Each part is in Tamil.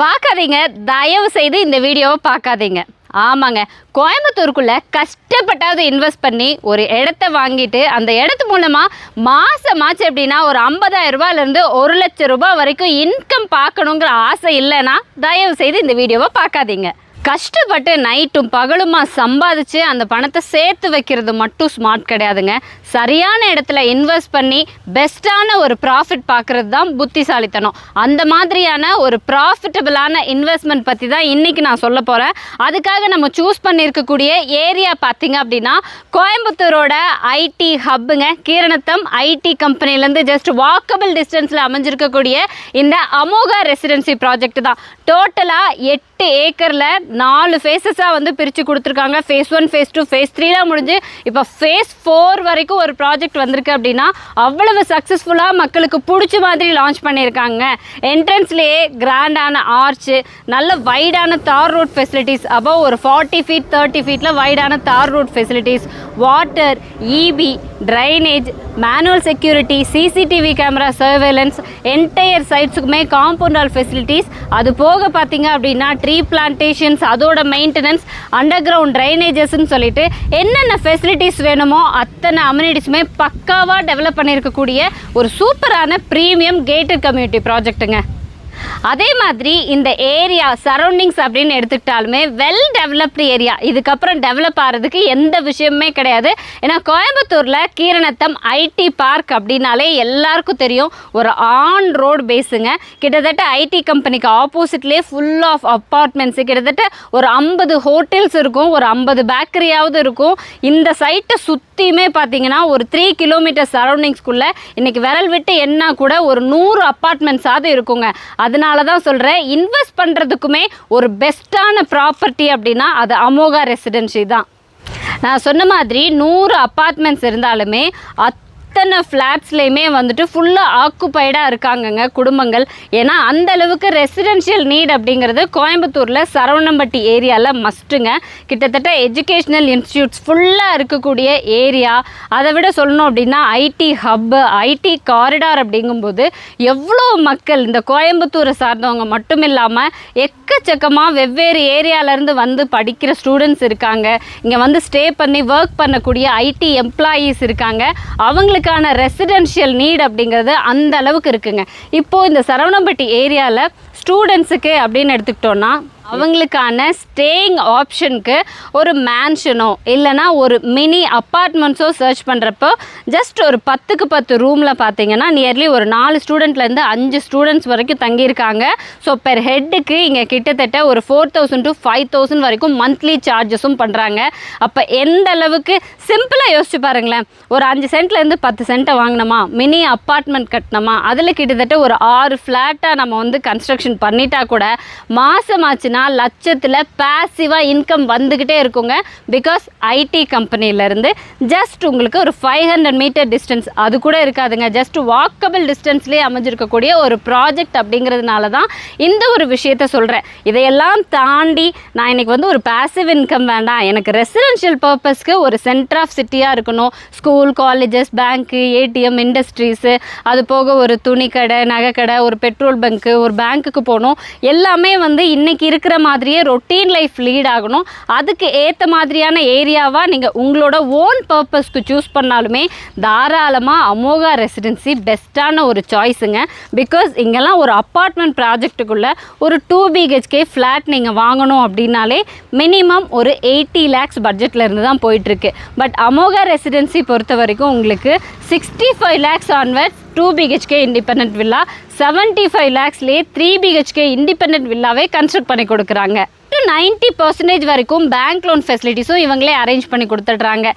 பார்க்காதீங்க. தயவு செய்து இந்த வீடியோவை பார்க்காதீங்க. ஆமாங்க. கோயம்புத்தூருக்குள்ளே கஷ்டப்பட்டாவது இன்வெஸ்ட் பண்ணி ஒரு இடத்த வாங்கிட்டு அந்த இடத்து மூலமாக மாதமாச்சு எப்படின்னா ஒரு ஐம்பதாயிரம் ரூபாயிலேருந்து ஒரு லட்சம் ரூபாய் வரைக்கும் இன்கம் பார்க்கணுங்கிற ஆசை இல்லைன்னா தயவு செய்து இந்த வீடியோவை பார்க்காதீங்க. கஷ்டப்பட்டு நைட்டும் பகலுமா சம்பாதிச்சு அந்த பணத்தை சேர்த்து வைக்கிறது மட்டும் ஸ்மார்ட் கிடையாதுங்க. சரியான இடத்துல இன்வெஸ்ட் பண்ணி பெஸ்ட்டான ஒரு ப்ராஃபிட் பார்க்குறது தான் புத்திசாலித்தனம். அந்த மாதிரியான ஒரு ப்ராஃபிட்டபிளான இன்வெஸ்ட்மெண்ட் பற்றி தான் இன்றைக்கி நான் சொல்ல போகிறேன் அதுக்காக நம்ம சூஸ் பண்ணியிருக்கக்கூடிய ஏரியா பார்த்தீங்க அப்படின்னா கோயம்புத்தூரோட ஐடி ஹப்புங்க கீரணத்தம் ஐடி கம்பெனிலேருந்து ஜஸ்ட் வாக்கபிள் டிஸ்டன்ஸில் அமைஞ்சிருக்கக்கூடிய இந்த அமோகா ரெசிடென்சி ப்ராஜெக்ட் தான். டோட்டலாக எட்டு ஏக்கரில் நாலு ஃபேஸஸாக வந்து பிரித்து கொடுத்துருக்காங்க. Phase one phase two phase த்ரீலாம் முடிஞ்சு இப்போ ஃபேஸ் ஃபோர் வரைக்கும் ஒரு ப்ராஜெக்ட் வந்திருக்கு அப்படின்னா அவ்வளவு சக்ஸஸ்ஃபுல்லாக மக்களுக்கு பிடிச்ச மாதிரி லான்ச் பண்ணியிருக்காங்க. என்ட்ரன்ஸ்லேயே கிராண்டான ஆர்ச்சு நல்ல வைடான தார் ரோட் ஃபெசிலிட்டிஸ் அபவ் ஒரு ஃபார்ட்டி ஃபீட் தேர்ட்டி ஃபீட்டில் வைடான tar road facilities water EB drainage manual security CCTV camera surveillance entire சைட்ஸுக்குமே compound all facilities அது போக பார்த்தீங்க அப்படின்னா ட்ரீ பிளான்டேஷன்ஸ் அதோட மெயின்டெனன்ஸ் அண்டர் கிரவுண்ட் ட்ரைனேஜஸ்ன்னு சொல்லிட்டு என்னென்ன ஃபெசிலிட்டிஸ் வேணுமோ அத்தனை அம்யூனிட்டிஸுமே பக்காவாக டெவலப் பண்ணியிருக்கக்கூடிய ஒரு சூப்பரான ப்ரீமியம் கேட்டட் கம்யூனிட்டி ப்ராஜெக்ட்டுங்க அதே மாதிரி இந்த ஏரியா சரௌண்டிங்ஸ் அப்படின்னு எடுத்துக்கிட்டாலுமே வெல் டெவலப்டு ஏரியா இதுக்கப்புறம் டெவலப் ஆகிறதுக்கு எந்த விஷயமே கிடையாது. ஏன்னா கோயம்புத்தூரில் கீரணத்தம் ஐடி பார்க் அப்படின்னாலே எல்லாருக்கும் தெரியும். ஒரு ஆன் ரோடு பேஸுங்க கிட்டத்தட்ட ஐடி கம்பெனிக்கு ஆப்போசிட்லேயே ஃபுல் ஆஃப் அப்பார்ட்மெண்ட்ஸு கிட்டத்தட்ட ஒரு ஐம்பது ஹோட்டல்ஸ் இருக்கும். ஒரு ஐம்பது பேக்கரியாவது இருக்கும். இந்த சைட்டை சுற்றியுமே பார்த்தீங்கன்னா ஒரு த்ரீ கிலோமீட்டர் சரௌண்டிங்ஸ்குள்ளே இன்றைக்கி விரல் விட்டு என்ன கூட ஒரு நூறு அப்பார்ட்மெண்ட்ஸாவது இருக்குங்க. அது அதனால தான் சொல்கிறேன் இன்வெஸ்ட் பண்ணுறதுக்குமே ஒரு பெஸ்ட்டான ப்ராப்பர்ட்டி அப்படின்னா அது அமோகா ரெசிடென்சி தான். நான் சொன்ன மாதிரி நூறு அப்பார்ட்மெண்ட்ஸ் இருந்தாலுமே அத்தனை ஃப்ளாட்ஸ்லேயுமே வந்துட்டு ஃபுல்லாக ஆக்குப்பைடாக இருக்காங்கங்க குடும்பங்கள். ஏன்னா அந்த அளவுக்கு ரெசிடென்ஷியல் நீட் அப்படிங்கிறது கோயம்புத்தூரில் சரவணம்பட்டி ஏரியாவில் மஸ்ட்டுங்க கிட்டத்தட்ட எஜுகேஷ்னல் இன்ஸ்டியூட்ஸ் ஃபுல்லாக இருக்கக்கூடிய ஏரியா அதை விட சொல்லணும் அப்படின்னா ஐடி ஹப்பு ஐடி காரிடார் அப்படிங்கும்போது எவ்வளோ மக்கள் இந்த கோயம்புத்தூரை சார்ந்தவங்க மட்டும் இல்லாமல் எக்கச்சக்கமாக வெவ்வேறு ஏரியாவிலேருந்து வந்து படிக்கிற ஸ்டூடெண்ட்ஸ் இருக்காங்க. இங்கே வந்து ஸ்டே பண்ணி ஒர்க் பண்ணக்கூடிய ஐடி எம்ப்ளாயீஸ் இருக்காங்க. அவங்களுக்கு அவங்களுக்கான ரெசிடென்ஷியல் நீட் அப்படிங்கிறது அந்த அளவுக்கு இருக்குங்க. இப்போது இந்த சரவணம்பட்டி ஏரியாவில் ஸ்டூடெண்ட்ஸுக்கு அப்படின்னு எடுத்துக்கிட்டோன்னா அவங்களுக்கான ஸ்டேயிங் ஆப்ஷனுக்கு ஒரு மேன்ஷனோ இல்லைனா ஒரு மினி அப்பார்ட்மெண்ட்ஸோ சர்ச் பண்ணுறப்போ ஜஸ்ட் ஒரு பத்துக்கு பத்து ரூமில் பார்த்தீங்கன்னா நியர்லி ஒரு நாலு ஸ்டூடெண்ட்லேருந்து அஞ்சு ஸ்டூடெண்ட்ஸ் வரைக்கும் தங்கியிருக்காங்க. ஸோ பெர் ஹெட்டுக்கு இங்கே கிட்டத்தட்ட ஒரு four thousand to five thousand வரைக்கும் மந்த்லி சார்ஜஸும் பண்ணுறாங்க அப்போ எந்த அளவுக்கு சிம்பிளாக யோசிச்சு பாருங்களேன். ஒரு அஞ்சு சென்ட்லேருந்து பத்து சென்ட்டை வாங்கினோமா? மினி அப்பார்ட்மெண்ட் கட்டினோமா? அதில் கிட்டத்தட்ட ஒரு ஆறு ஃப்ளாட்டாக நம்ம வந்து கன்ஸ்ட்ரக்ஷன் பண்ணிட்டா கூட பார்த்தீங்கன்னா லட்சத்தில் பேசிவாக இன்கம் வந்துக்கிட்டே இருக்குங்க. பிகாஸ் ஐடி கம்பெனிலேருந்து ஜஸ்ட் உங்களுக்கு ஒரு ஃபைவ் ஹண்ட்ரட் மீட்டர் டிஸ்டன்ஸ் அது கூட இருக்காதுங்க. ஜஸ்ட் வாக்கபிள் டிஸ்டன்ஸ்லேயே அமைஞ்சிருக்கக்கூடிய ஒரு ப்ராஜெக்ட் அப்படிங்கிறதுனால தான் இந்த ஒரு விஷயத்த சொல்கிறேன் இதையெல்லாம் தாண்டி நான் இன்றைக்கி வந்து ஒரு பேசிவ் இன்கம் வேண்டாம். எனக்கு ரெசிடென்ஷியல் பர்பஸ்க்கு ஒரு சென்டர் ஆஃப் சிட்டியாக இருக்கணும். School colleges bank ATM industries அது போக ஒரு துணி கடை நகைக்கடை ஒரு பெட்ரோல் பங்க்கு ஒரு பேங்க்குக்கு போகணும். எல்லாமே வந்து இன்றைக்கி இருக்க இருக்கிற மாதிரியே ரொட்டீன் லைஃப் லீட் ஆகணும். அதுக்கு ஏற்ற மாதிரியான ஏரியாவாக நீங்கள் உங்களோட ஓன் பர்பஸ்க்கு சூஸ் பண்ணாலுமே தாராளமாக அமோகா ரெசிடென்சி பெஸ்ட்டான ஒரு சாய்ஸுங்க பிகாஸ் இங்கெல்லாம் ஒரு அப்பார்ட்மெண்ட் ப்ராஜெக்ட்டுக்குள்ளே ஒரு டூ பிஹெச்கே ஃப்ளாட் நீங்கள் வாங்கணும் அப்படின்னாலே மினிமம் ஒரு எயிட்டி லேக்ஸ் பட்ஜெட்டில் இருந்து தான் போயிட்டுருக்கு பட் அமோகா ரெசிடென்சி பொறுத்த வரைக்கும் உங்களுக்கு sixty five lakhs onwards two BHK independent villa seventy five லேக்ஸ்லேயே three BHK independent வில்லாவே கன்ஸ்ட்ரக்ட் பண்ணி கொடுக்குறாங்க. நைன்ட்டி பர்சன்டேஜ் வரைக்கும் பேங்க் லோன் ஃபெசிலிட்டிஸும் இவங்களே அரேஞ்ச் பண்ணி கொடுத்துட்றாங்க.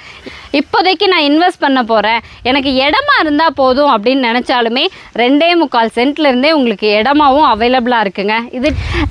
இப்போதைக்கு நான் இன்வெஸ்ட் பண்ண போகிறேன் எனக்கு இடமா இருந்தால் போதும் அப்படின்னு நினச்சாலுமே ரெண்டே முக்கால் சென்ட்லேருந்தே உங்களுக்கு இடமாவும் அவைலபிளாக இருக்குங்க. இது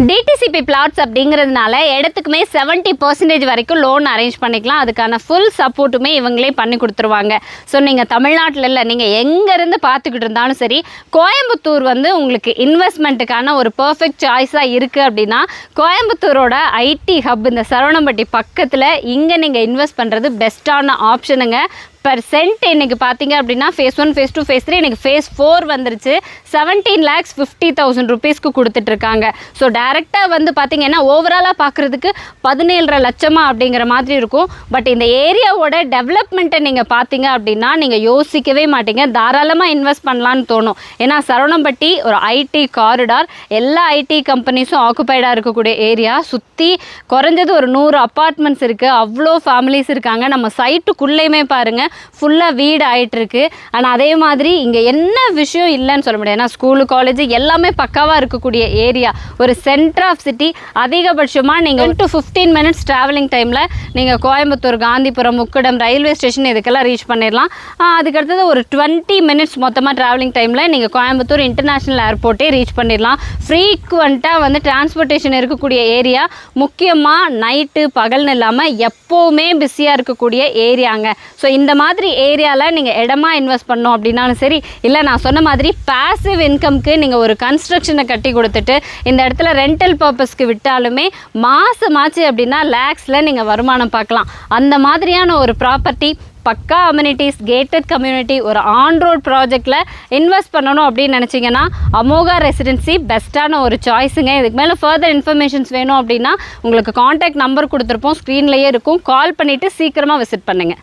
டிடிசிபி பிளாட்ஸ் அப்படிங்கிறதுனால இடத்துக்குமே செவன்ட்டி பர்சன்டேஜ் வரைக்கும் லோன் அரேஞ்ச் பண்ணிக்கலாம். அதுக்கான ஃபுல் சப்போர்ட்டுமே இவங்களே பண்ணி கொடுத்துருவாங்க. ஸோ நீங்கள் தமிழ்நாட்டில் இல்லை நீங்கள் எங்கேருந்து பார்த்துக்கிட்டு இருந்தாலும் சரி கோயம்புத்தூர் வந்து உங்களுக்கு இன்வெஸ்ட்மெண்ட்டுக்கான ஒரு பர்ஃபெக்ட் சாய்ஸாக இருக்குது அப்படின்னா கோயம்புத்தூரோட ஐடி ஹப் இந்த சரவணம்பட்டி பக்கத்தில் இங்கே நீங்கள் இன்வெஸ்ட் பண்ணுறது பெஸ்ட்டான ஆப்ஷனுங்க. பர்சன்ட் இன்றைக்கி பார்த்தீங்க அப்படின்னா phase one phase two phase three இன்னைக்கு ஃபேஸ் ஃபோர் வந்துருச்சு. செவன்டீன் லேக்ஸ் ஃபிஃப்டி தௌசண்ட் ருபீஸ்க்கு கொடுத்துட்ருக்காங்க. ஸோ டேரெக்டாக வந்து பார்த்தீங்கன்னா ஓவராலாக பார்க்குறதுக்கு பதினேழரை லட்சமா அப்படிங்கிற மாதிரி இருக்கும். பட் இந்த ஏரியாவோட டெவலப்மெண்ட்டை நீங்கள் பார்த்தீங்க அப்படின்னா நீங்கள் யோசிக்கவே மாட்டீங்க. தாராளமாக இன்வெஸ்ட் பண்ணலான்னு தோணும். ஏன்னா சரவணம்பட்டி ஒரு ஐடி காரிடார் எல்லா ஐடி கம்பெனிஸும் ஆக்குபைடாக இருக்கக்கூடிய ஏரியா. சுற்றி குறைஞ்சது ஒரு நூறு அப்பார்ட்மெண்ட்ஸ் இருக்குது அவ்வளோ ஃபேமிலிஸ் இருக்காங்க. நம்ம சைட்டுக்குள்ளேயுமே பாருங்கள் ஃபுல்லாக வீடு ஆயிட்டு இருக்கு ஆனால் அதே மாதிரி இங்கே என்ன விஷயம் இல்லைன்னு சொல்ல முடியாது. ஏன்னா ஸ்கூலு காலேஜ் எல்லாமே பக்காவாக இருக்கக்கூடிய ஏரியா ஒரு சென்டர் ஆஃப் சிட்டி அதிகபட்சமாக நீங்கள் டு ஃபிஃப்டீன் மினிட்ஸ் ட்ராவலிங் டைமில் நீங்கள் கோயம்புத்தூர் காந்திபுரம் முக்கடம் ரயில்வே ஸ்டேஷன் இதுக்கெல்லாம் ரீச் பண்ணிடலாம். அதுக்கடுத்தது ஒரு டுவெண்ட்டி மினிட்ஸ் மொத்தமாக ட்ராவலிங் டைமில் நீங்கள் கோயம்புத்தூர் இன்டர்நேஷ்னல் ஏர்போர்ட்டே ரீச் பண்ணிடலாம். ஃப்ரீக்வெண்ட்டாக வந்து டிரான்ஸ்போர்ட்டேஷன் இருக்கக்கூடிய ஏரியா முக்கியமாக நைட்டு பகல்னு இல்லாமல் எப்போவுமே பிஸியாக இருக்கக்கூடிய ஏரியாங்க ஸோ இந்த மாதிரி ஏரியாவில் நீங்கள் இடமா இன்வெஸ்ட் பண்ணோம் அப்படின்னாலும் சரி இல்லை நான் சொன்ன மாதிரி பாசிவ் இன்கம்க்கு நீங்கள் ஒரு கன்ஸ்ட்ரக்ஷனை கட்டி கொடுத்துட்டு இந்த இடத்துல ரெண்டல் பர்பஸ்க்கு விட்டாலுமே மாதமாச்சு அப்படின்னா லேக்ஸில் நீங்கள் வருமானம் பார்க்கலாம். அந்த மாதிரியான ஒரு ப்ராப்பர்ட்டி பக்கா அம்யூனிட்டிஸ் கேட்டட் கம்யூனிட்டி ஒரு ஆன் ரோட் ப்ராஜெக்டில் இன்வெஸ்ட் பண்ணணும் அப்படின்னு நினச்சிங்கன்னா அமோகா ரெசிடென்சி பெஸ்ட்டான ஒரு சாய்ஸுங்க இதுக்கு மேலே ஃபர்தர் இன்ஃபர்மேஷன்ஸ் வேணும் அப்படின்னா உங்களுக்கு காண்டாக்ட் நம்பர் கொடுத்துருப்போம் ஸ்க்ரீன்லேயே இருக்கும். கால் பண்ணிவிட்டு சீக்கிரமாக விசிட் பண்ணுங்கள்